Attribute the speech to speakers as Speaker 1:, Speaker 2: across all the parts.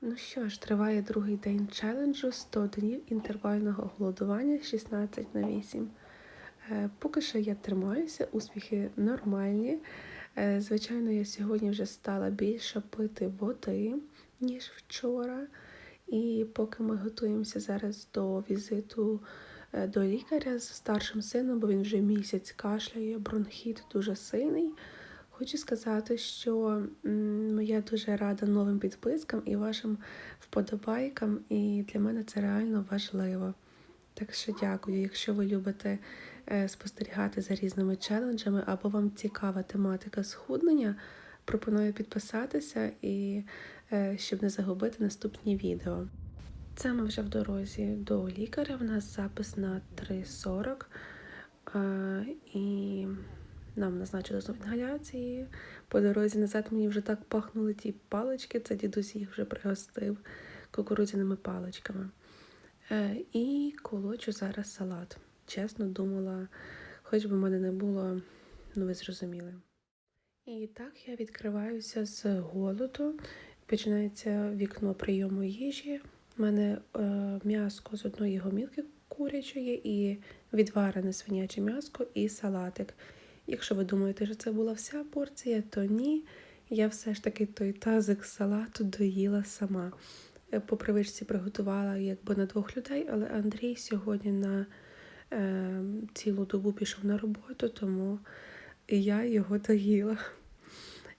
Speaker 1: Ну що ж, триває другий день челенджу 100 днів інтервального голодування 16 на 8. Е, Поки що я тримаюся, успіхи нормальні. Е, Звичайно, я сьогодні вже стала більше пити води, ніж вчора. І поки ми готуємося зараз до візиту е, до лікаря з старшим сином, бо він вже місяць кашляє, бронхіт дуже сильний. Хочу сказати, що м, я дуже рада новим підпискам і вашим вподобайкам, і для мене це реально важливо. Так що дякую. Якщо ви любите е, спостерігати за різними челенджами або вам цікава тематика схуднення, пропоную підписатися і е, щоб не загубити наступні відео. Це ми вже в дорозі до лікаря. В нас запис на 3.40. Е, і нам назначили знову інгаляції. По дорозі назад мені вже так пахнули ті палички, це дідусь їх вже пригостив кукурудзяними паличками. Е, і колочу зараз салат. Чесно думала, хоч би в мене не було, ну ви зрозуміли. І так я відкриваюся з голоду. Починається вікно прийому їжі. У мене е, м'яско з одної гомілки курячої і відварене свиняче м'яско і салатик. Якщо ви думаєте, що це була вся порція, то ні. Я все ж таки той тазик салату доїла сама. Е, По привичці приготувала якби на двох людей, але Андрій сьогодні на е, цілу добу пішов на роботу, тому я його доїла.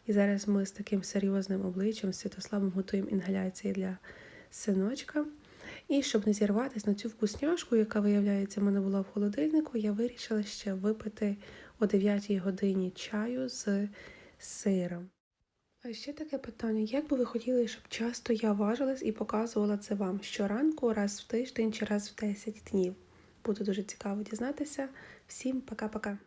Speaker 1: І зараз ми з таким серйозним обличчям, Святославом готуємо інгаляції для синочка. І щоб не зірватися на цю вкусняшку, яка, виявляється, в мене була в холодильнику, я вирішила ще випити о 9 годині чаю з сиром. А ще таке питання: як би ви хотіли, щоб часто я важилась і показувала це вам щоранку, раз в тиждень чи раз в 10 днів? Буде дуже цікаво дізнатися. Всім пока-пока.